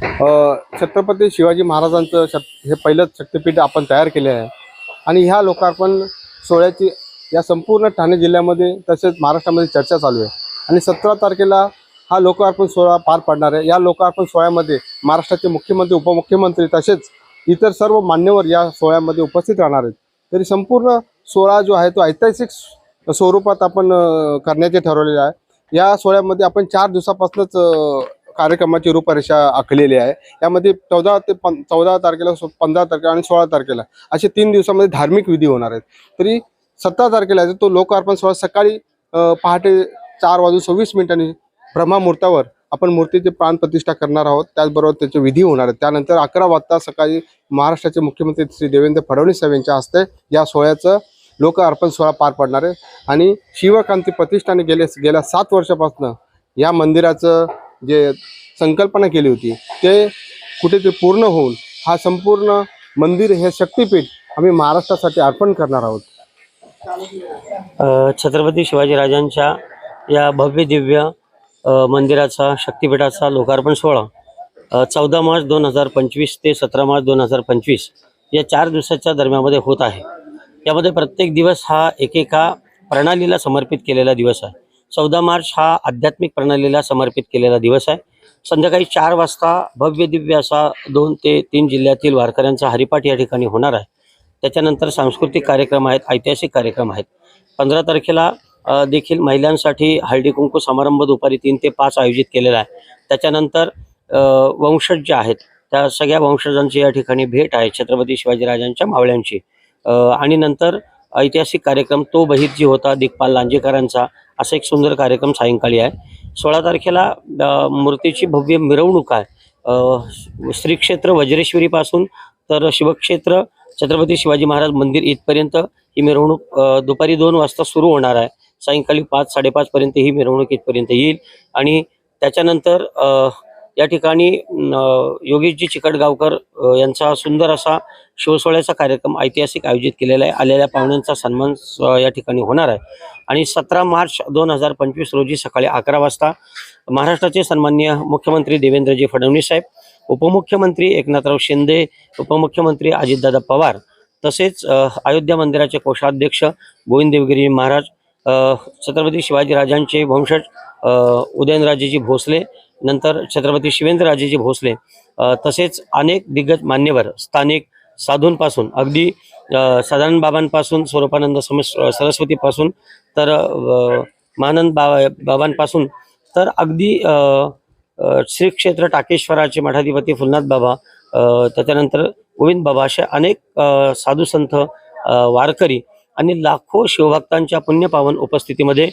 छत्रपती शिवाजी महाराजांचं शक् हे पहिलंच शक्तिपीठ आपण तयार केले आहे. आणि ह्या लोकार्पण सोहळ्याची या संपूर्ण ठाणे जिल्ह्यामध्ये तसेच महाराष्ट्रामध्ये चर्चा चालू आहे. आणि सतरा तारखेला हा लोकार्पण सोहळा पार पडणार आहे. या लोकार्पण सोहळ्यामध्ये महाराष्ट्राचे मुख्यमंत्री उपमुख्यमंत्री तसेच इतर सर्व मान्यवर या सोहळ्यामध्ये उपस्थित राहणार आहेत. तरी संपूर्ण सोहळा जो आहे तो ऐतिहासिक स्वरूपात आपण करण्याचे ठरवलेलं आहे. या सोहळ्यामध्ये आपण चार दिवसापासूनच कार्यक्रमाची रूपरेषा आखलेली आहे. यामध्ये चौदा ते पं चौदा तारखेला सो- पंधरा तारखेला आणि सोळा तारखेला असे तीन दिवसामध्ये धार्मिक विधी होणार आहेत. तरी सतरा तारखेला आहे तो लोकार्पण सोहळा सकाळी पहाटे चार वाजून सव्वीस मिनिटांनी ब्रह्मामुहूर्तावर आपण मूर्तीची प्राणप्रतिष्ठा करणार आहोत. त्याचबरोबर त्याचे विधी होणार आहेत. त्यानंतर अकरा वाजता सकाळी महाराष्ट्राचे मुख्यमंत्री श्री देवेंद्र फडणवीस साहेब यांच्या हस्ते या सोहळ्याचं लोक अर्पण सोहळा पार पडणार आहे. आणि शिवकांती प्रतिष्ठाने गेले गेल्या सात वर्षापासून या मंदिराचं जे संकल्पना केली होती ते कुठेतरी पूर्ण होऊन हा संपूर्ण मंदिर हे शक्तिपीठ आम्ही महाराष्ट्रासाठी अर्पण करणार आहोत. छत्रपती छत्रपती शिवाजीराजांच्या या भव्य दिव्य मंदिराचा शक्तिपीठाचा लोकार्पण सोहळा चौदा मार्च दोन हजार पंचवीस ते सतरा मार्च दोन हजार पंचवीस या चार दिवसाच्या दरम्यामध्ये होत आहे. यामध्ये प्रत्येक दिवस हा एकेका प्रणालीला समर्पित केलेला दिवस आहे. चौदा मार्च हा आध्यात्मिक प्रणालीला समर्पित केलेला दिवस आहे. संध्याकाळी चार वाजता भव्य दिव्य असा दोन ते तीन जिल्ह्यातील वारकऱ्यांचा हरिपाठ या ठिकाणी होणार आहे. त्याच्यानंतर सांस्कृतिक कार्यक्रम आहेत ऐतिहासिक कार्यक्रम आहेत. पंधरा तारखेला देखील महिलांसाठी हळदी कुंकू समारंभ दुपारी तीन ते पाच आयोजित केलेला आहे. त्याच्यानंतर वंशज जे आहेत त्या सगळ्या वंशजांची या ठिकाणी भेट आहे छत्रपती शिवाजीराजांच्या मावळ्यांची. आणि नंतर ऐतिहासिक कार्यक्रम तो बहिर्जी होता दिग्पाल लांजेकरांचा असा एक सुंदर कार्यक्रम सायंकाळी आहे. सोळा तारखेला मूर्तीची भव्य मिरवणूक आहे. श्रीक्षेत्र वज्रेश्वरीपासून तर शिवक्षेत्र छत्रपती शिवाजी महाराज मंदिर इथपर्यंत ही मिरवणूक दुपारी दोन वाजता सुरू होणार आहे. सायंकाळी पाच साडेपाचपर्यंत ही मिरवणूक इथपर्यंत येईल. आणि त्याच्यानंतर या ठिकाणी योगेशजी चिकटगावकर यांचा सुंदर असा शिवसोहळ्याचा कार्यक्रम ऐतिहासिक आयोजित केलेला आहे. आलेल्या पाहुण्यांचा सन्मान या ठिकाणी होणार आहे. आणि सतरा मार्च दोन हजार पंचवीस रोजी सकाळी अकरा वाजता महाराष्ट्राचे सन्माननीय मुख्यमंत्री देवेंद्रजी फडणवीस साहेब उपमुख्यमंत्री एकनाथराव शिंदे उपमुख्यमंत्री अजितदादा पवार तसेच अयोध्या मंदिराचे कोषाध्यक्ष गोविंद देवगिरी महाराज छत्रपती शिवाजीराजांचे वंशज उदयनराजेजी भोसले नंतर छत्रपती शिवेंद्रराजेजी भोसले तसेच अनेक दिग्गज मान्यवर स्थानिक साधूंपासून अगदी अ, सदानंद बाबांपासून स्वरूपानंद समस सरस्वतीपासून तर मानंद महानंद बाबा बाबांपासून तर अगदी श्री क्षेत्र टाकेश्वराचे मठाधिपती फुलनाथ बाबा त्याच्यानंतर गोविंद बाबा असे अनेक साधू संत वारकरी आणि लाखो शिवभक्तांच्या पुण्यपावन उपस्थितीमध्ये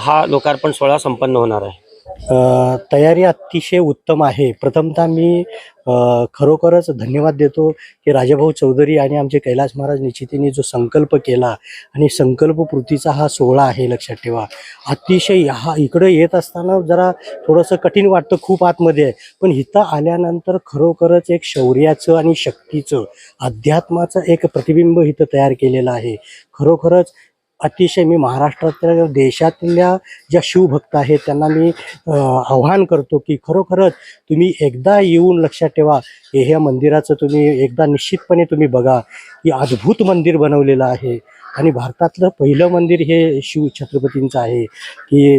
हा लोकार्पण सोहळा संपन्न होणार आहे. तयारी अतिशय उत्तम आहे. प्रथमतः मी खरोखरच धन्यवाद देतो की राजाभाऊ चौधरी आणि आमचे कैलास महाराज निश्चितीने जो संकल्प केला आणि संकल्पपूर्तीचा हा सोहळा आहे लक्षात ठेवा. अतिशय हा इकडं येत असताना जरा थोडंसं कठीण वाटतं खूप आतमध्ये आहे. पण इथं आल्यानंतर खरोखरच एक शौर्याचं आणि शक्तीचं अध्यात्माचं एक प्रतिबिंब इथं तयार केलेलं आहे. खरोखरच अतिशय मी महाराष्ट्रातल्या देशातल्या ज्या शिवभक्त आहेत त्यांना मी आव्हान करतो की खरोखरच तुम्ही एकदा येऊन लक्षात ठेवा हे ह्या मंदिराचं तुम्ही एकदा निश्चितपणे तुम्ही बघा की अद्भुत मंदिर बनवलेलं आहे. आणि भारतातलं पहिलं मंदिर हे शिव छत्रपतींचं आहे की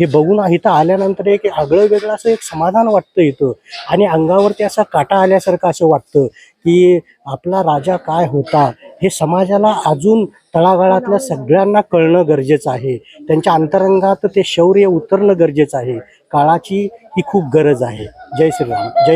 हे बघून इथं आल्यानंतर एक आगळं वेगळं असं एक समाधान वाटतं इथं. आणि अंगावरती असा काटा आल्यासारखं असं वाटतं की आपला राजा काय होता हे समाजाला अजून तळागाळातल्या सगळ्यांना कळणं गरजेचं आहे. त्यांच्या अंतरंगात ते शौर्य उतरणं गरजेचं आहे. काळाची ही खूप गरज आहे. जय श्रीराम. जय